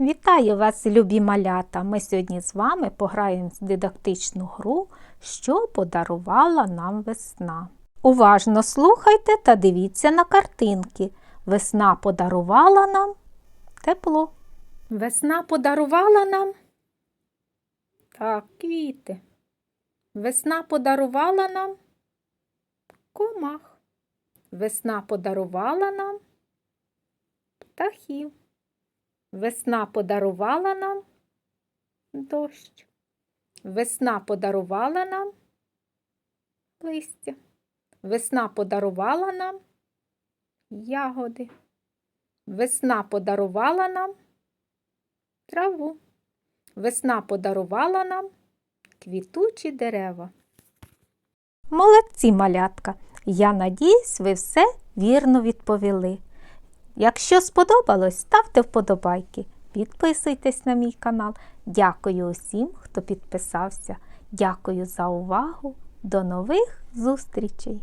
Вітаю вас, любі малята! Ми сьогодні з вами пограємо в дидактичну гру, що подарувала нам весна. Уважно слухайте та дивіться на картинки. Весна подарувала нам тепло. Весна подарувала нам так, квіти. Весна подарувала нам комах. Весна подарувала нам птахів. Весна подарувала нам дощ. Весна подарувала нам листя. Весна подарувала нам ягоди. Весна подарувала нам траву. Весна подарувала нам квітучі дерева. Молодці, малятка! Я надіюсь, ви все вірно відповіли. Якщо сподобалось, ставте вподобайки, підписуйтесь на мій канал. Дякую усім, хто підписався. Дякую за увагу. До нових зустрічей!